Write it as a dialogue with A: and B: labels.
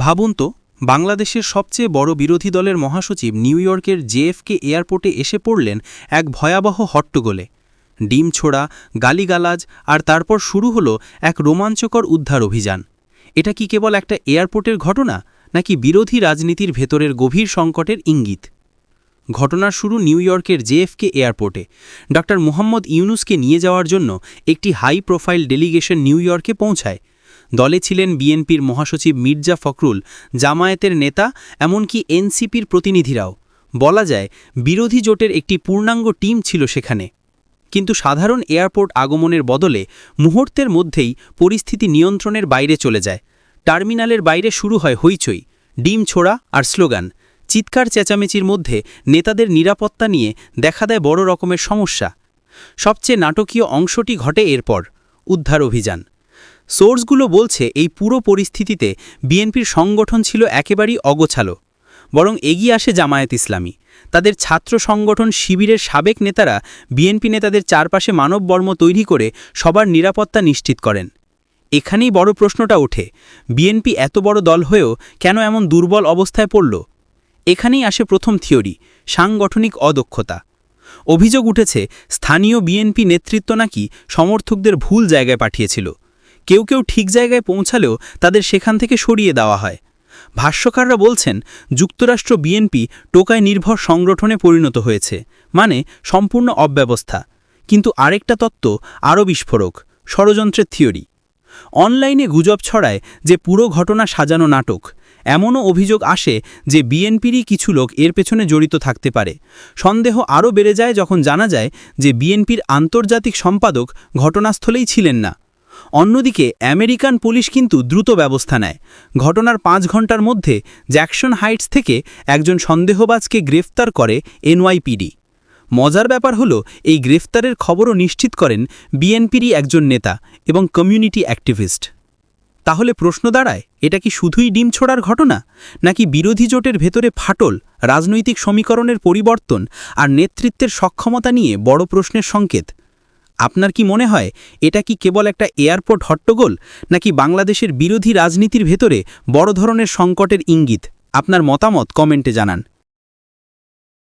A: ভাবুন তো, বাংলাদেশের সবচেয়ে বড় বিরোধী দলের মহাসচিব নিউ ইয়র্কের জেএফকে এয়ারপোর্টে এসে পড়লেন এক ভয়াবহ হট্টগোলে। ডিম ছোড়া, গালিগালাজ আর তারপর শুরু হলো এক রোমাঞ্চকর উদ্ধার অভিযান। এটা কি কেবল একটা এয়ারপোর্টের ঘটনা, নাকি বিরোধী রাজনীতির ভেতরের গভীর সংকটের ইঙ্গিত? ঘটনার শুরু নিউ ইয়র্কের জেএফকে এয়ারপোর্টে। ড মুহাম্মদ ইউনুসকে নিয়ে যাওয়ার জন্য একটি হাই প্রোফাইল ডেলিগেশন নিউ ইয়র্কে পৌঁছায়। দলে ছিলেন বিএনপির মহাসচিব মির্জা ফখরুল, জামায়াতের নেতা, এমনকি এনসিপির প্রতিনিধিরাও। বলা যায়, বিরোধী জোটের একটি পূর্ণাঙ্গ টিম ছিল সেখানে। কিন্তু সাধারণ এয়ারপোর্ট আগমনের বদলে মুহূর্তের মধ্যেই পরিস্থিতি নিয়ন্ত্রণের বাইরে চলে যায়। টার্মিনালের বাইরে শুরু হয় হইচই, ডিম ছোড়া আর স্লোগান। চিৎকার চেঁচামেচির মধ্যে নেতাদের নিরাপত্তা নিয়ে দেখা দেয় বড় রকমের সমস্যা। সবচেয়ে নাটকীয় অংশটি ঘটে এরপর, উদ্ধার অভিযান। সোর্সগুলো বলছে এই পুরো পরিস্থিতিতে বিএনপির সংগঠন ছিল একেবারেই অগোছালো, বরং এগিয়ে আসে জামায়াত ইসলামী। তাদের ছাত্র সংগঠন শিবিরের সাবেক নেতারা বিএনপি নেতাদের চারপাশে মানববর্ম তৈরি করে সবার নিরাপত্তা নিশ্চিত করেন। এখানেই বড় প্রশ্নটা ওঠে, বিএনপি এত বড় দল হয়েও কেন এমন দুর্বল অবস্থায় পড়ল? এখানেই আসে প্রথম থিওরি, সাংগঠনিক অদক্ষতা। অভিযোগ উঠেছে, স্থানীয় বিএনপি নেতৃত্ব নাকি সমর্থকদের ভুল জায়গায় পাঠিয়েছিল। কেউ কেউ ঠিক জায়গায় পৌঁছালেও তাদের সেখান থেকে সরিয়ে দেওয়া হয়। ভাষ্যকাররা বলছেন, যুক্তরাষ্ট্র বিএনপি টোকায় নির্ভর সংগঠনে পরিণত হয়েছে মানে সম্পূর্ণ অব্যবস্থা। কিন্তু আরেকটা তত্ত্ব আরও বিস্ফোরক, ষড়যন্ত্রের থিওরি। অনলাইনে গুজব ছড়ায় যে পুরো ঘটনা সাজানো নাটক। এমনও অভিযোগ আসে যে বিএনপিরই কিছু লোক এর পেছনে জড়িত থাকতে পারে। সন্দেহ আরও বেড়ে যায় যখন জানা যায় যে বিএনপির আন্তর্জাতিক সম্পাদক ঘটনাস্থলেই ছিলেন না। অন্যদিকে আমেরিকান পুলিশ কিন্তু দ্রুত ব্যবস্থা নেয়। ঘটনার পাঁচ ঘণ্টার মধ্যে জ্যাকসন হাইটস থেকে একজন সন্দেহবাজকে গ্রেফতার করে এনওয়াইপিডি। মজার ব্যাপার হলো, এই গ্রেফতারের খবরও নিশ্চিত করেন বিএনপিরই একজন নেতা এবং কমিউনিটি অ্যাক্টিভিস্ট। তাহলে প্রশ্ন দাঁড়ায়, এটা কি শুধুই ডিম ছোড়ার ঘটনা? নাকি বিরোধী জোটের ভেতরে ফাটল, রাজনৈতিক সমীকরণের পরিবর্তন আর নেতৃত্বের সক্ষমতা নিয়ে বড় প্রশ্নের সংকেত? আপনার কি মনে হয় এটা কি কেবল একটা এয়ারপোর্ট হট্টগোল নাকি বাংলাদেশের বিরোধী রাজনীতির ভেতরে বড় ধরনের সংকটের ইঙ্গিত? আপনার মতামত কমেন্টে জানান।